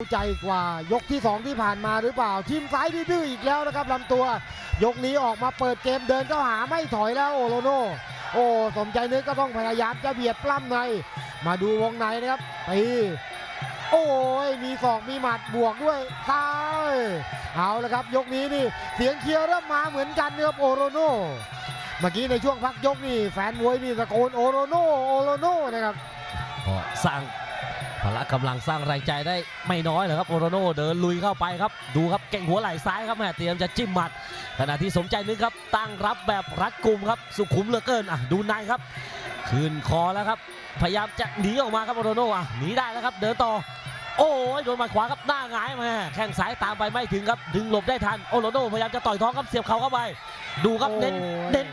ใจกว่ายกที่สองที่ผ่านมาหรือเปล่าทีมซ้ายดื้ออีกแล้วนะครับลำตัว ยกนี้ออกมาเปิดเกมเดินเข้าหาไม่ถอยแล้วโอโลโนโอ้สมใจนึกก็ต้องพยายามจะเบียดปล้ำใน มาดูวงในนะครับตีโอ้ยมีศอกมีหมัดบวกด้วยซ้ายเอาละครับ ยกนี้นี่เสียงเชียร์เริ่มมาเหมือนกันนะครับโอโลโนเมื่อกี้ในช่วงพักยกนี่แฟนมวยนี่ตะโกนโอโลโนโอโลโนนะครับสร้าง พละกำลังสร้างแรงใจได้ไม่น้อยเลยครับโอโรโนเดินลุยเข้าไปครับ ดูครับเก่งหัวไหล่ซ้ายครับแม่เตรียมจะจิ้มหมัด ขณะที่สมใจนึกครับ ตั้งรับแบบรัดกุมครับสุขุมเหลือเกินอะดูในครับคืนคอแล้วครับ พยายามจะหนีออกมาครับโอโรโนอะหนีได้แล้วครับ เดินต่อ โอ้ยโดนหมัดขวาครับหน้าหงายมาแข้งซ้ายตามไปไม่ถึงครับดึงหลบได้ทันโอโรโนพยายามจะต่อยท้องครับเสียบเข่าเข้าไป ดูครับเน้นเน้น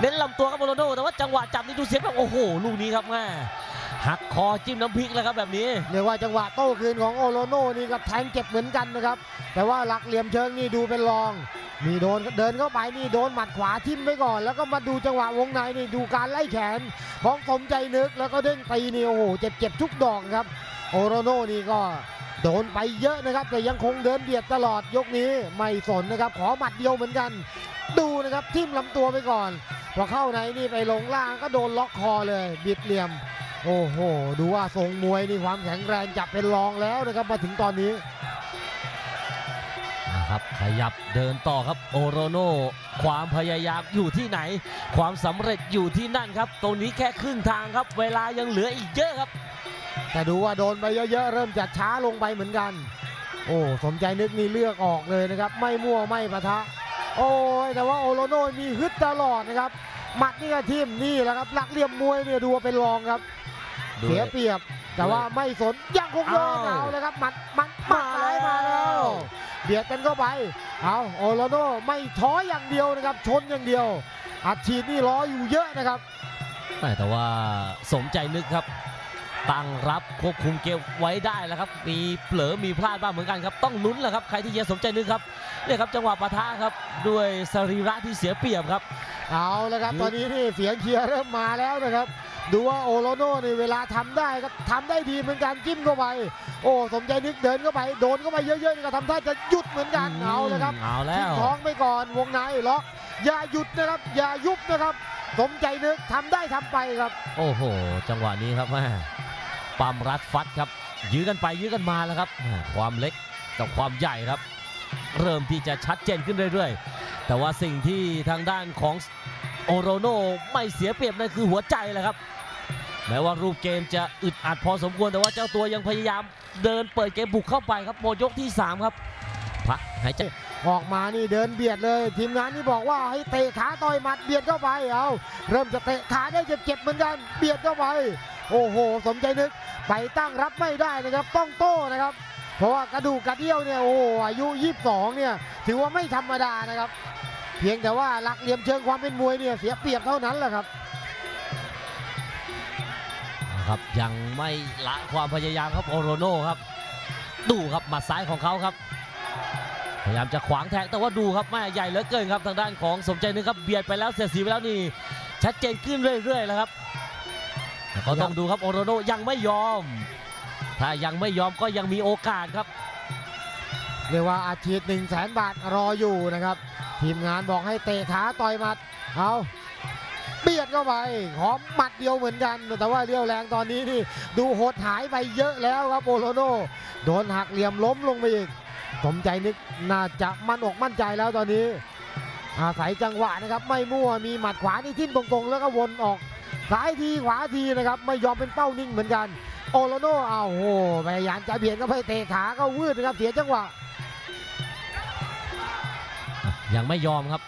เน้นลำตัวครับโอโรโนแต่ว่าจังหวะจับนี่ดูเสียบแบบโอ้โหลูกนี้ครับแม่ หักคอจิ้มน้ำพริกแล้วครับแบบนี้ เรียกว่าจังหวะโต้คืนของโอโลโน่นี่ก็แทงเจ็บเหมือนกันนะครับ แต่ว่าหลักเหลี่ยมเชิงนี่ดูเป็นรอง มีโดนเดินเข้าไปนี่โดนหมัดขวาทิ่มไปก่อน แล้วก็มาดูจังหวะวงในนี่ดูการไล่แขนของสมใจนึกแล้วก็เด้งตีนี่โอ้โหเจ็บเจ็บทุกดอกครับ โอโลโน่นี่ก็โดนไปเยอะนะครับ แต่ยังคงเดินเบียดตลอดยกนี้ไม่สนนะครับ ขอหมัดเดียวเหมือนกัน ดูนะครับทิ่มลำตัวไปก่อนพอเข้าในนี่ไปลงล่างก็โดนล็อกคอเลย บิดเหลี่ยม โอ้โห ดูว่าทรงมวยนี่ความแข็งแรงจับเป็นรองแล้วนะครับมาถึงตอนนี้นะครับขยับเดินต่อครับโอโรโนความพยายามอยู่ที่ไหน ความสำเร็จอยู่ที่นั่นครับ ตรงนี้แค่ครึ่งทางครับ เวลายังเหลืออีกเยอะครับ แต่ดูว่าโดนไปเยอะๆ เริ่มจะช้าลงไปเหมือนกัน โอ้สมใจนึกนี่เลือกออกเลยนะครับ ไม่มั่วไม่ปะทะ โอ้ยแต่ว่าโอโลโนมีฮึดตลอดนะครับหมัดนี่ก็ทิ่มนี่แหละครับหลักเหลี่ยมมวยเนี่ยดูว่าเป็นรองครับด้วย เสียเปรียบ แต่ว่าไม่สนยังคงเดินอ้าวเอาเลยครับหมัดหมัดหมัดซ้ายมาแล้วเบียดกันเข้าไปเอาโอโลโนไม่ท้ออย่างเดียวนะครับ ชนอย่างเดียว อัดฉีดนี่รออยู่เยอะนะครับแม่แต่ว่าสมใจนึกครับตั้งรับควบคุมเกมไว้ได้แล้วครับ มีเผลอมีพลาดบ้างเหมือนกันครับ ต้องลุ้นแหละครับ ใครที่เชียร์สมใจนึกครับเนี่ยครับจังหวะปะทะครับ ด้วยสรีระที่เสียเปรียบครับ เอาแล้วครับคือตอนนี้นี่เสียงเชียร์เริ่มมาแล้วนะครับ ดูว่าโอโลโน่นี่เวลาทำได้ก็ทำได้ดีเหมือนกันจิ้มเข้าไป โอ้สมใจนึกเดินเข้าไปโดนเข้าไปเยอะๆนี่ก็ทำท่าจะหยุดเหมือนกันเอาเลยครับเอาแล้ทิ้งวท้องไปก่อนวงในล็อกอย่าหยุดนะครับ อย่ายุบนะครับสมใจนึกทำได้ทำไปครับ โอ้โห จังหวะนี้ครับแม่ปั๊มรัดฟัดครับ ยื้อกันไปยื้อกันมาแล้วครับแม่ความเล็กกับความใหญ่ครับ เริ่มที่จะชัดเจนขึ้นเรื่อยๆ แต่ว่าสิ่งที่ทางด้านของ โอโรโนไม่เสียเปรียบนั่นคือหัวใจแหละครับ แม้ว่ารูปเกมจะอึดอัดพอสมควรแต่ว่าเจ้าตัวยังพยายามเดินเปิดเกมบุกเข้าไปครับหมดยกที่ 3 ครับพักหายใจออกมานี่เดินเบียดเลย ทีมงานนี่บอกว่าให้เตะขาต่อยหมัดเบียดเข้าไปเอาเริ่มจะเตะขาได้เจ็บๆเหมือนกันเบียดเข้าไป โอ้โห สมใจนึกไปตั้งรับไม่ได้นะครับ ต้องโต้นะครับ เพราะว่ากระดูกกระเดี่ยวเนี่ยโอ้โหอายุ 22 เนี่ย ถือว่าไม่ธรรมดานะครับ พียงแต่ว่าหลักเหลี่ยมเชิงความเป็นมวยเนี่ยเสียเปรียบเท่านั้นแหละครับครับยังไม่ละความพยายามครับโอโรโน่ครับ ดูครับหมัดซ้ายของเขาครับ พยายามจะขวางแทงแต่ว่าดูครับแม่ใหญ่เหลือเกินครับทางด้านของสมใจนึกครับเบียดไปแล้วเสียสีไปแล้วนี่ชัดเจนขึ้นเรื่อยๆแล้วครับก็ต้องดูครับโอโรโน่ยังไม่ยอม ถ้ายังไม่ยอมก็ยังมีโอกาสครับ เรียกว่าอาชีพ1 0 0 0 0แสนบาทรออยู่นะครับ ทีมงานบอกให้เตะขาต่อยหมัดเอาเบียดเข้าไปขอหมัดเดียวเหมือนกัน แต่ว่าเรี่ยวแรงตอนนี้นี่ดูหดหายไปเยอะแล้วครับโอโลโนโดนหักเหลี่ยมล้มลงไปอีกสมใจนึกน่าจะมั่นอกมั่นใจแล้วตอนนี้ อาศัยจังหวะนะครับไม่มั่วมีหมัดขวานี่ทิ่มตรงๆ แล้วก็วนออกซ้ายทีขวาทีนะครับไม่ยอมเป็นเป้านิ่งเหมือนกัน โอโลโนอ้าโหพยายามจะเบียดเข้าไปเตะขาก็วืดนะครับเสียจังหวะ ยังไม่ยอมครับ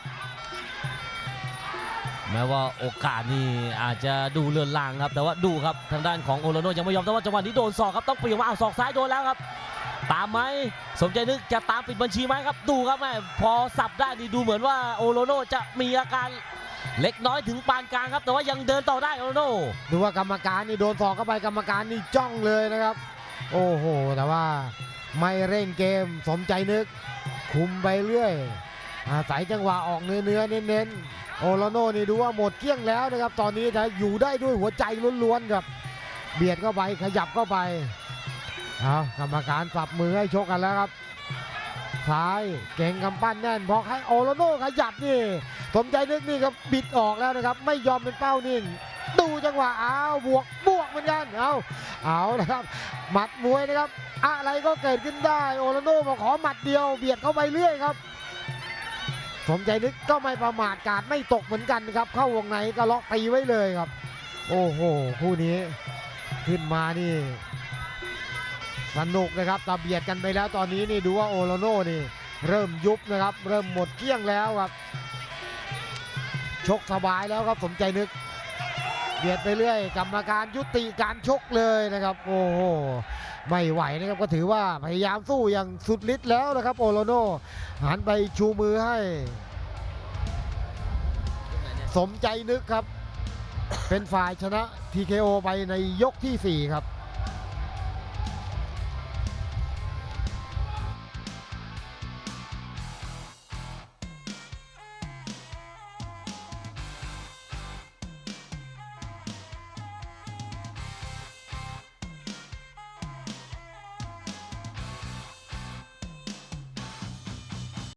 แม้ว่าโอกาสนี่อาจจะดูเลือนลางครับ แต่ว่าดูครับทางด้านของโอโรโนยังไม่ยอมแต่ว่าจังหวะนี้โดนศอกครับต้องเปลี่ยนมาเอาศอกซ้ายโดนแล้วครับ ตามไหมสมใจนึกจะตามปิดบัญชีไหมครับดูครับแม่พอสับได้นี่ดูเหมือนว่าโอโรโนจะมีอาการเล็กน้อยถึงปานกลางครับ แต่ว่ายังเดินต่อได้โอโรโนดูว่ากรรมการนี่โดนศอกเข้าไปกรรมการนี่จ้องเลยนะครับ โอ้โหแต่ว่าไม่เร่งเกมสมใจนึกคุมไปเรื่อย อาศัยจังหวะออกเนื้อเนื้อเน้นๆโอโลโน่นี่ดูว่าหมดเกลี้ยงแล้วนะครับ ตอนนี้จะอยู่ได้ด้วยหัวใจล้วนๆครับ เบียดเข้าไปขยับเข้าไปเอากรรมการสับมือให้ชกกันแล้วครับซ้ายเก่งกำปั้นแน่นพอให้โอโลโน่ขยับนี่สมใจนึกนี่ก็บิดออกแล้วนะครับ ไม่ยอมเป็นเป้านิ่งดูจังหวะอ้าวบวกบวกเหมือนกันเอาเอานะครับหมัดมวยนะครับ อะไรก็เกิดขึ้นได้โอโลโน่บอกขอหมัดเดียวเบียดเข้าไปเรื่อยครับ สมใจนึกก็ไม่ประมาทกาดไม่ตกเหมือนกันครับ เข้าวงในก็ล็อกตีไว้เลยครับ โอ้โหคู่นี้ขึ้นมานี่ สนุกนะครับตะเบียดกันไปแล้วตอนนี้นี่ดูว่าโอโลโน่นี่ เริ่มยุบนะครับ เริ่มหมดเกลี้ยงแล้วครับ ชกสบายแล้วครับสมใจนึก เบียดไปเรื่อยกรรมการยุติการชกเลยนะครับ โอ้โหไม่ไหวนะครับก็ถือว่าพยายามสู้อย่างสุดฤทธิ์แล้วนะครับ โอโลโน่หันไปชูมือให้ สมใจนึกครับ เป็นฝ่ายชนะ TKO ไปในยกที่ 4 ครับ